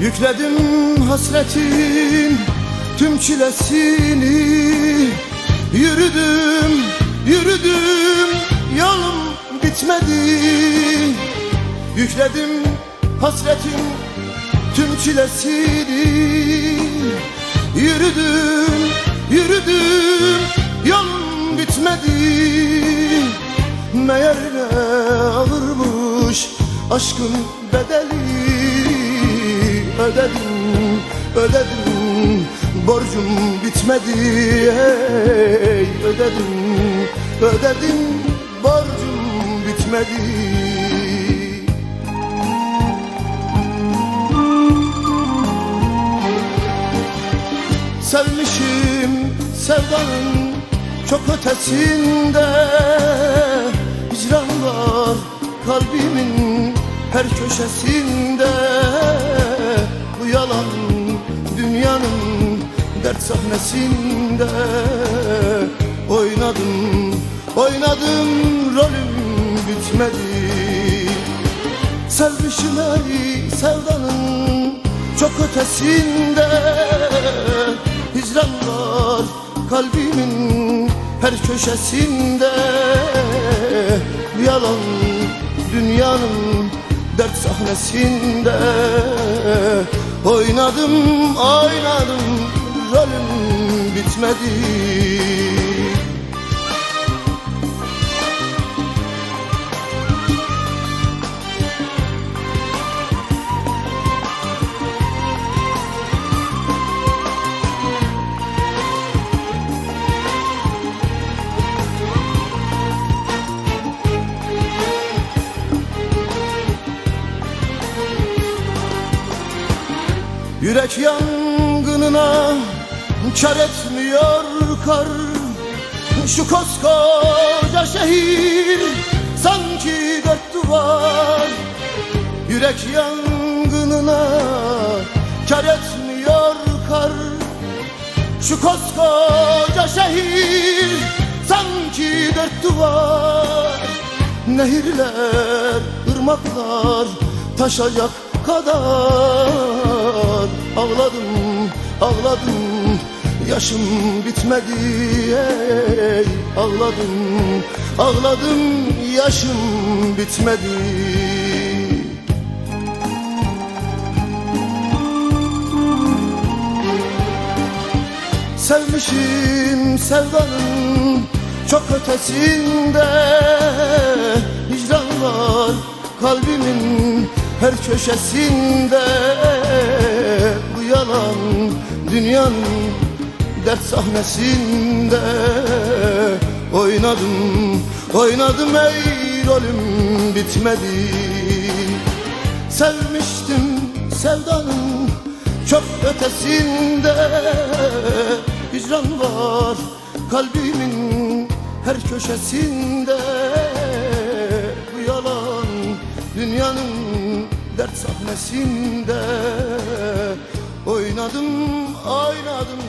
Yükledim hasretin tüm çilesini. Yürüdüm, yürüdüm yolum bitmedi. Yükledim hasretin tüm çilesini. Yürüdüm, yürüdüm yolum bitmedi. Meğer ne ağırmış aşkın bedeli Ödedim, ödedim Borcum bitmedi hey Ödedim, ödedim Borcum bitmedi. Sevmişim sevdanın çok ötesinde Hicran var kalbimin her köşesinde yalan dünyanın dert sahnesinde. Oynadım, oynadım rolüm bitmedi. Sevmişim ey sevdanın çok ötesinde. Hicran var kalbimin her köşesinde. Yalan dünyanın dert sahnesinde Oynadım oynadım rolüm bitmedi Yürek yangınına kar etmiyor kar. Şu koskoca şehir sanki dört duvar. Yürek yangınına kar etmiyor kar. Şu koskoca şehir sanki dört duvar. Nehirler, ırmaklar taşacak kadar Ağladım, ağladım Yaşım bitmedi ey. Ağladım, ağladım Yaşım bitmedi. Sevmişim sevdanın çok ötesinde. Hicran var kalbimin her köşesinde Bu yalan dünyanın dert sahnesinde. Oynadım, oynadım ey rolüm bitmedi. Sevmiştim sevdanın çok ötesinde. Hicran var kalbimin her köşesinde. Bu yalan dünyanın dert sahnesinde Oynadım oynadım